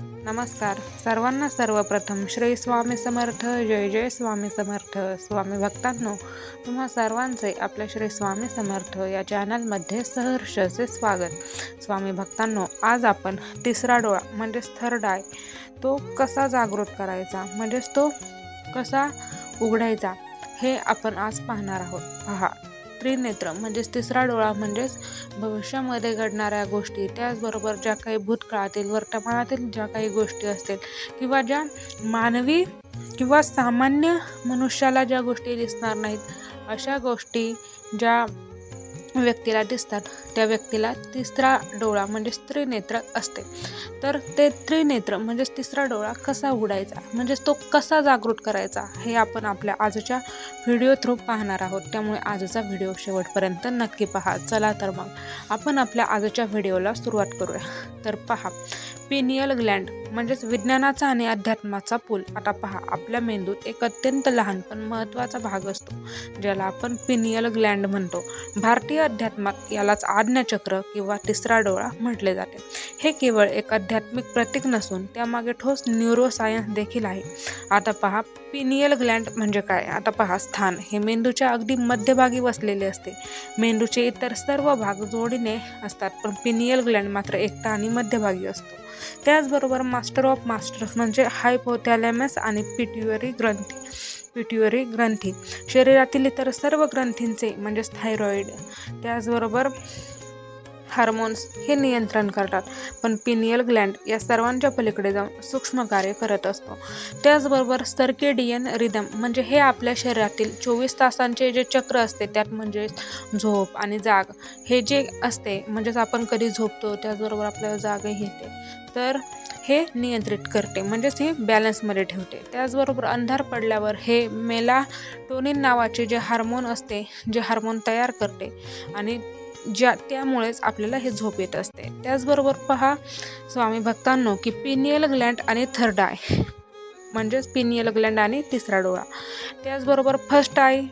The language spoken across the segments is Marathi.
नमस्कार. सर्वांना सर्वप्रथम श्री स्वामी समर्थ जय जय स्वामी समर्थ. स्वामी भक्तांनो तुम्हा सर्वांचे आपल्या श्री स्वामी समर्थ या चॅनलमध्ये सहर्षचे स्वागत. स्वामी भक्तांनो आज आपण तिसरा डोळा म्हणजेच थर्ड आय तो कसा जागृत करायचा? म्हणजेच तो कसा उघडायचा? हे आपण आज पाहणार आहोत. पहा. त्रिनेत्र म्हणजेच तिसरा डोळा म्हणजेच भविष्यामध्ये घडणाऱ्या गोष्टी. त्याचबरोबर ज्या काही भूतकाळातील वर्तमानातील ज्या काही गोष्टी असतील किंवा ज्या मानवी किंवा सामान्य मनुष्याला ज्या गोष्टी दिसणार नाहीत अशा गोष्टी ज्या व्यक्तीला दिसतात त्या व्यक्तीला तिसरा डोळा म्हणजेच त्रिनेत्र असते. तर ते त्रिनेत्र म्हणजेच तिसरा डोळा कसा उघडायचा? म्हणजेच तो कसा जागृत करायचा? हे आपण आपल्या आजच्या व्हिडिओ थ्रू पाहणार आहोत. त्यामुळे आजचा व्हिडिओ शेवटपर्यंत नक्की पहा. चला तर मग आपण आपल्या आजच्या व्हिडिओला सुरुवात करूया. तर पहा. पिनियल ग्लँड म्हणजेच विज्ञानाचा आणि अध्यात्माचा पूल. आता पहा आपल्या मेंदूत एक अत्यंत लहान पण महत्त्वाचा भाग असतो ज्याला आपण पिनियल ग्लँड म्हणतो. भारतीय अध्यात्मात यालाच आज्ञाचक्र किंवा तिसरा डोळा म्हटले जाते. हे केवळ एक आध्यात्मिक प्रतीक नसून त्यामागे ठोस न्यूरोसायन्स देखील आहे. आता पहा पिनियल ग्लँड म्हणजे काय? आता पहा स्थान. हे मेंदूच्या अगदी मध्यभागी वसलेले असते. मेंदूचे इतर सर्व भाग जोडीने असतात पण पिनियल ग्लँड मात्र एकटा आणि मध्यभागी असतो. त्याचबरोबर मास्टर ऑफ मास्टर्स म्हणजे हायपोथॅलॅमस आणि पिट्युअरी ग्रंथी पिट्युअरी ग्रंथी. शरीरातील इतर सर्व ग्रंथींचे म्हणजेच थायरॉईड त्याचबरोबर हार्मोन्स हे नियंत्रण करतात. पण पिनियल ग्लँड या सर्वांच्या पलीकडे जाऊन सूक्ष्म कार्य करत असतो. त्याचबरोबर सर्केडियन रिदम म्हणजे हे आपल्या शरीरातील चोवीस तासांचे जे चक्र असते त्यात म्हणजे झोप आणि जाग हे जे असते म्हणजेच आपण कधी झोपतो त्याचबरोबर आपल्याला जागही येते. तर हे नियंत्रित करते म्हणजेच हे बॅलन्समध्ये ठेवते. त्याचबरोबर अंधार पडल्यावर हे मेलाटोनिन नावाचे जे हार्मोन असते जे हार्मोन तयार करते आणि ज्या त्यामुळेच आपल्याला हे झोप येत असते. त्याचबरोबर पहा स्वामी भक्तांनो की पिनियल ग्लँड आणि थर्ड आय. म्हणजेच पिनियल ग्लँड आणि तिसरा डोळा. त्याचबरोबर फर्स्ट आय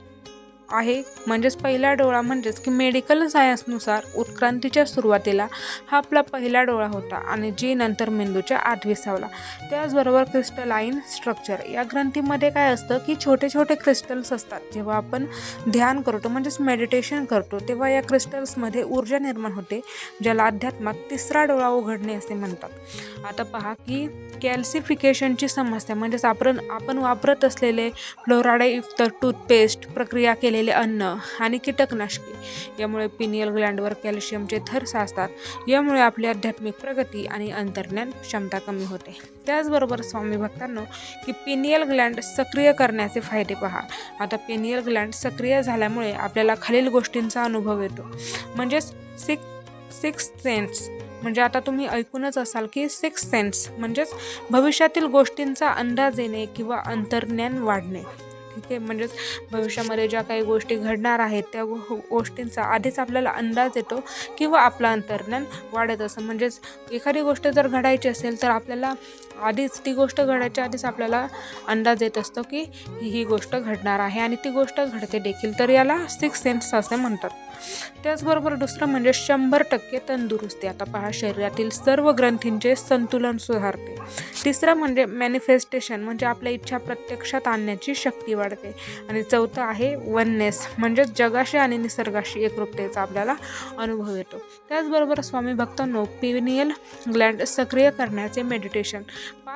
आहे. म्हणजेच पहिला डोळा म्हणजेच की मेडिकल सायन्सनुसार उत्क्रांतीच्या सुरुवातीला हा आपला पहिला डोळा होता आणि जी नंतर मेंदूच्या आत विसावला त्याचबरोबर क्रिस्टलाईन स्ट्रक्चर या ग्रंथीमध्ये काय असतं की छोटे छोटे क्रिस्टल्स असतात. जेव्हा आपण ध्यान करतो म्हणजेच मेडिटेशन करतो तेव्हा या क्रिस्टल्समध्ये ऊर्जा निर्माण होते ज्याला अध्यात्मात तिसरा डोळा उघडणे असे म्हणतात. आता पहा की कॅल्सिफिकेशनची समस्या म्हणजेच आपण आपण वापरत असलेले फ्लोराडेयुक्त टूथपेस्ट प्रक्रिया केलेली अन्न आणि कीटकनाशके. यामुळे पिनियल ग्लँडवर कॅल्शियमचे थर साचतात. यामुळे आपली आध्यात्मिक प्रगती आणि अंतर्ज्ञान क्षमता कमी होते. त्याचबरोबर स्वामी भक्तांनो की पिनियल ग्लँड सक्रिय करण्याचे फायदे पहा. आता पिनियल ग्लँड सक्रिय झाल्यामुळे आपल्याला खालील गोष्टींचा अनुभव येतो. म्हणजेच सिक्स सिक्स सेन्स म्हणजे आता तुम्ही ऐकूनच असाल की सिक्स सेन्स म्हणजेच भविष्यातील गोष्टींचा अंदाज येणे किंवा अंतर्ज्ञान वाढणे. ठीक आहे म्हणजेच भविष्यामध्ये ज्या काही गोष्टी घडणार आहेत त्या गोष्टींचा आधीच आपल्याला अंदाज येतो किंवा आपलं अंतर्ज्ञान वाढत असं म्हणजेच एखादी गोष्ट जर घडायची असेल तर आपल्याला आधीच ती गोष्ट घडायच्या आधीच आपल्याला अंदाज येत असतो की ही ही गोष्ट घडणार आहे आणि ती गोष्ट घडते देखील. तर याला सिक्स सेन्स असे म्हणतात. त्याचबरोबर दुसरं म्हणजे शंभर टक्के तंदुरुस्ती. आता पहा शरीरातील सर्व ग्रंथींचे संतुलन सुधारते. तिसरं म्हणजे मॅनिफेस्टेशन म्हणजे आपल्या इच्छा प्रत्यक्षात आणण्याची शक्ती वाढते. आणि चौथं आहे वननेस म्हणजेच जगाशी आणि निसर्गाशी एकरूपतेचा आपल्याला अनुभव येतो. त्याचबरोबर स्वामी भक्तांनो पिनियल ग्लँड सक्रिय करण्याचे मेडिटेशन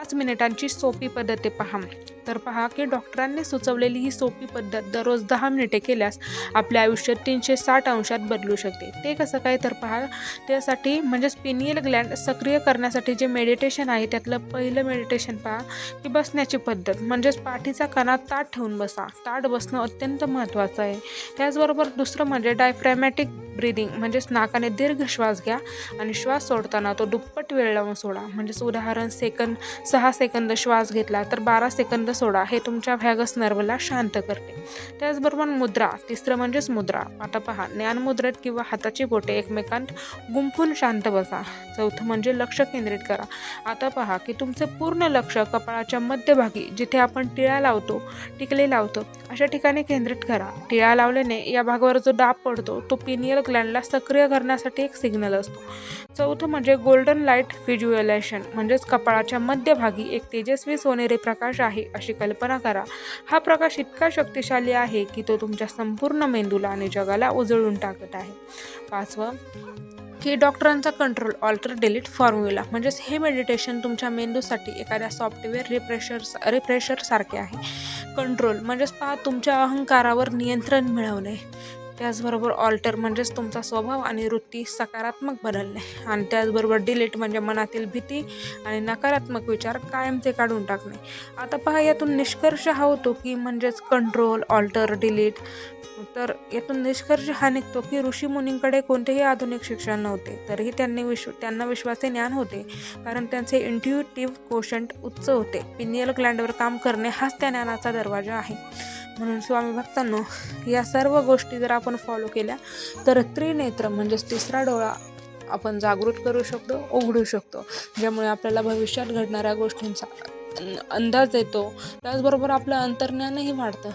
पाच मिनिटांची सोपी पद्धते पहा. तर पहा की डॉक्टरांनी सुचवलेली ही सोपी पद्धत दररोज दहा मिनिटे केल्यास आपल्या आयुष्यात तीनशे साठ अंशात बदलू शकते. ते कसं काय? तर पहा. त्यासाठी म्हणजेच पिनियल ग्लँड सक्रिय करण्यासाठी जे मेडिटेशन आहे त्यातलं पहिलं मेडिटेशन पहा की बसण्याची पद्धत. म्हणजेच पाठीचा कणा ताट ठेवून बसा. ताट बसणं अत्यंत महत्त्वाचं आहे. त्याचबरोबर दुसरं म्हणजे डायफ्रॅमॅटिक ब्रिदिंग म्हणजेच नाकाने दीर्घ श्वास घ्या आणि श्वास सोडताना तो दुप्पट वेळ लावून सोडा. म्हणजेच उदाहरण सेकंद सहा सेकंद श्वास घेतला तर बारा सेकंद सोडा हे तुमच्या व्हॅगस नर्वला शांत करते. त्याचबरोबर मुद्रा तिसरं म्हणजेच मुद्रा. आता पहा ज्ञानमुद्रेत किंवा हाताची बोटे एकमेकांत गुंफून शांत बसा. चौथं म्हणजे लक्ष केंद्रित करा. आता पहा की तुमचे पूर्ण लक्ष कपाळाच्या मध्यभागी जिथे आपण टिळा लावतो टिकले लावतो अशा ठिकाणी केंद्रित करा. टिळा लावल्याने या भागावर जो दाब पडतो तो पिनियल ग्लँडला सक्रिय करण्यासाठी एक सिग्नल असतो. चौथं म्हणजे गोल्डन लाइट व्हिज्युअलायझेशन म्हणजेच कपाळाच्या मध्य मध्यभागी एक तेजस्वी सोनेरी प्रकाश आहे अशी कल्पना करा. हा प्रकाश इतका शक्तिशाली आहे की तो तुमच्या संपूर्ण मेंदूला आणि जगाला उजळून टाकत आहे. पाचवं की डॉक्टरांचा कंट्रोल ऑल्टर डिलीट फॉर्म्युला म्हणजेच हे मेडिटेशन तुमच्या मेंदूसाठी एखाद्या सॉफ्टवेअर रिप्रेशर रिफ्रेशरसारखे आहे. कंट्रोल म्हणजेच पहा तुमच्या अहंकारावर नियंत्रण मिळवणे. त्याचबरोबर ऑल्टर म्हणजेच तुमचा स्वभाव आणि वृत्ती सकारात्मक बदलणे. आणि त्याचबरोबर डिलीट म्हणजे मनातील भीती आणि नकारात्मक विचार कायम ते काढून टाकणे. आता पहा यातून निष्कर्ष हा होतो की म्हणजेच कंट्रोल ऑल्टर डिलीट तर यातून निष्कर्ष हा निघतो की ऋषीमुनींकडे कोणतेही आधुनिक शिक्षण नव्हते. तरीही त्यांनी विश्व त्यांना विश्वाचे ज्ञान होते. कारण त्यांचे इंट्युटिव्ह कोशंट उच्च होते. पिनियल ग्लँडवर काम करणे हाच त्या ज्ञानाचा दरवाजा आहे. म्हणून स्वामी भक्तांनो या सर्व गोष्टी जर आपण फॉलो केल्या तर त्रिनेत्र म्हणजेच तिसरा डोळा आपण जागृत करू शकतो उघडू शकतो. ज्यामुळे आपल्याला भविष्यात घडणाऱ्या गोष्टींचा अंदाज येतो त्याचबरोबर आपलं अंतर्ज्ञानही वाढतं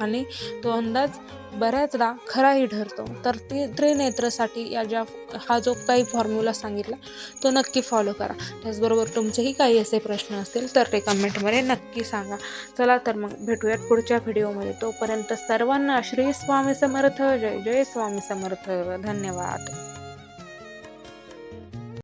आणि तो अंदाज बऱ्याचदा खराही ठरतो. तर ते त्रिनेत्रसाठी या ज्या हा जो काही फॉर्म्युला सांगितला तो नक्की फॉलो करा. त्याचबरोबर तुमचेही काही असे प्रश्न असतील तर ते कमेंटमध्ये नक्की सांगा. चला तर मग भेटूयात पुढच्या व्हिडिओमध्ये तोपर्यंत सर्वांना श्री स्वामी समर्थ. जय जय स्वामी समर्थ. धन्यवाद.